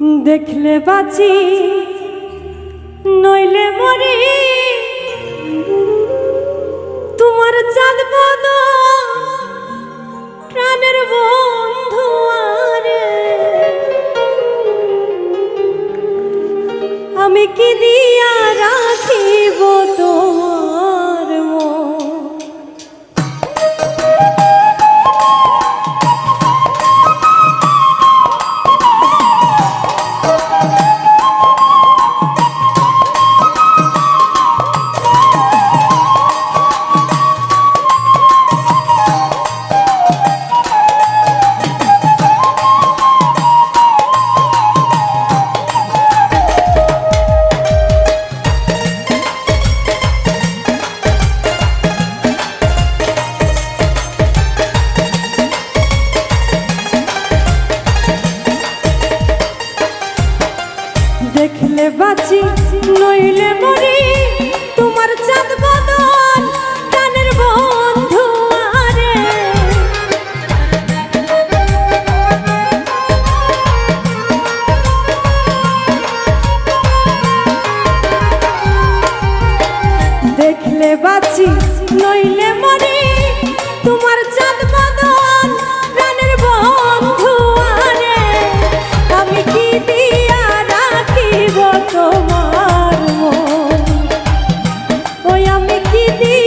দেখলে বাঁচি, নইলে মরি। তোমার চাঁদ পদ প্রাণের বন্ধু আরে। আমি কি দিয়া রাখিব তোমার নইলে মরি তোমার বন্ধু দেখলে বাঁচি নইলে মরি তোমার You.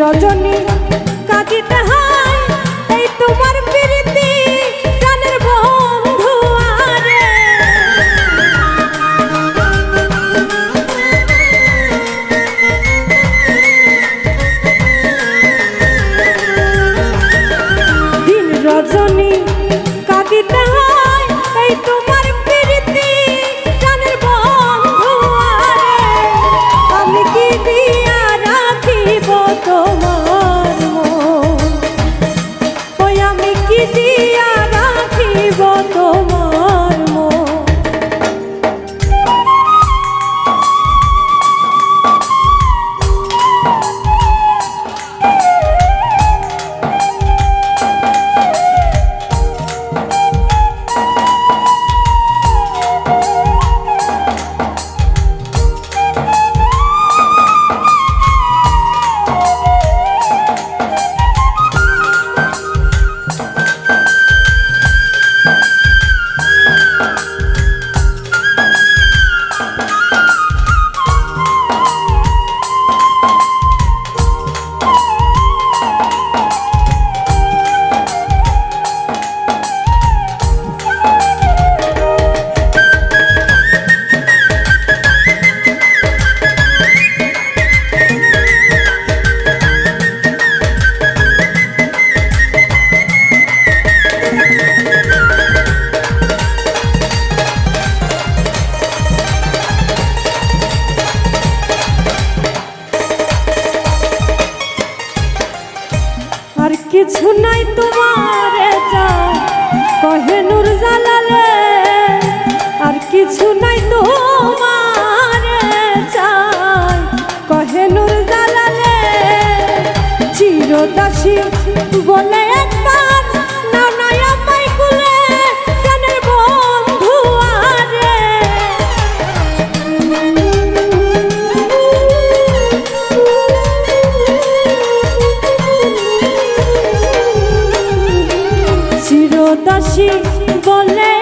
রজনী কাজিতা কিছু নাই তোমার কহে নূর জালালে, আর কিছু নাই তোমার কহে নূর জালালে, চিরদাসী বলে দাসী বলে